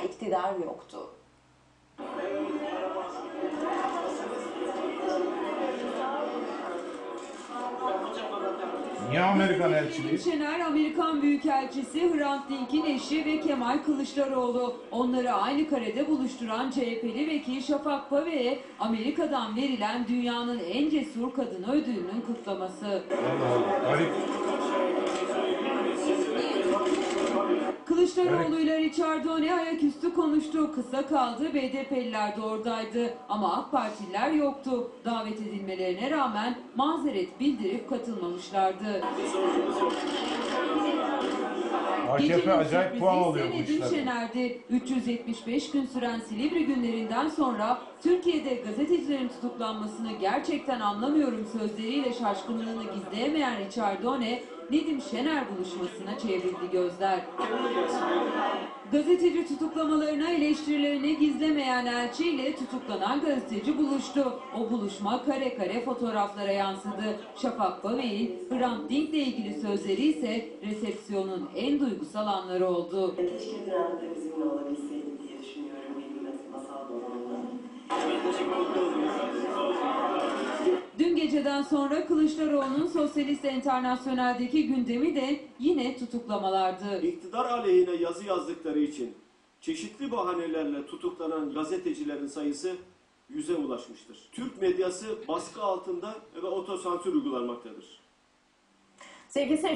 iktidar yoktu. Niye Amerikan elçiliği? Şener, Amerikan Büyükelçisi Hrant Dink'in eşi ve Kemal Kılıçdaroğlu. Onları aynı karede buluşturan CHP'li vekil Şafak Pave'ye Amerika'dan verilen dünyanın en cesur kadını ödülünün kutlaması. Allah Allah. Garip. Kılıçdaroğlu ile Richardone ayaküstü konuştu. Kısa kaldı, BDP'liler de oradaydı. Ama AK Partililer yoktu. Davet edilmelerine rağmen mazeret bildirip katılmamışlardı. AKP acayip puan alıyor bu Nedim işlerde. Şener'di. 375 gün süren Silivri günlerinden sonra Türkiye'de gazetecilerin tutuklanmasını gerçekten anlamıyorum sözleriyle şaşkınlığını gizleyemeyen Richardone, Nedim Şener buluşmasına çevrildi gözler. Gazeteci tutuklamalarına eleştirilerini gizlemeyen elçi ile tutuklanan gazeteci buluştu. O buluşma kare kare fotoğraflara yansıdı. Şafak Bavey'in Hrant Dink'le ilgili sözleri ise resepsiyonun en duygusal anları oldu. Keşke bir anda da bizimle olabilseydi diye düşünüyorum benim masal dolabında. Dün geceden sonra Kılıçdaroğlu'nun Sosyalist Enternasyonel'deki gündemi de yine tutuklamalardı. İktidar aleyhine yazı yazdıkları için çeşitli bahanelerle tutuklanan gazetecilerin sayısı yüze ulaşmıştır. Türk medyası baskı altında ve otosansür uygulanmaktadır. Sevgili seyirciler,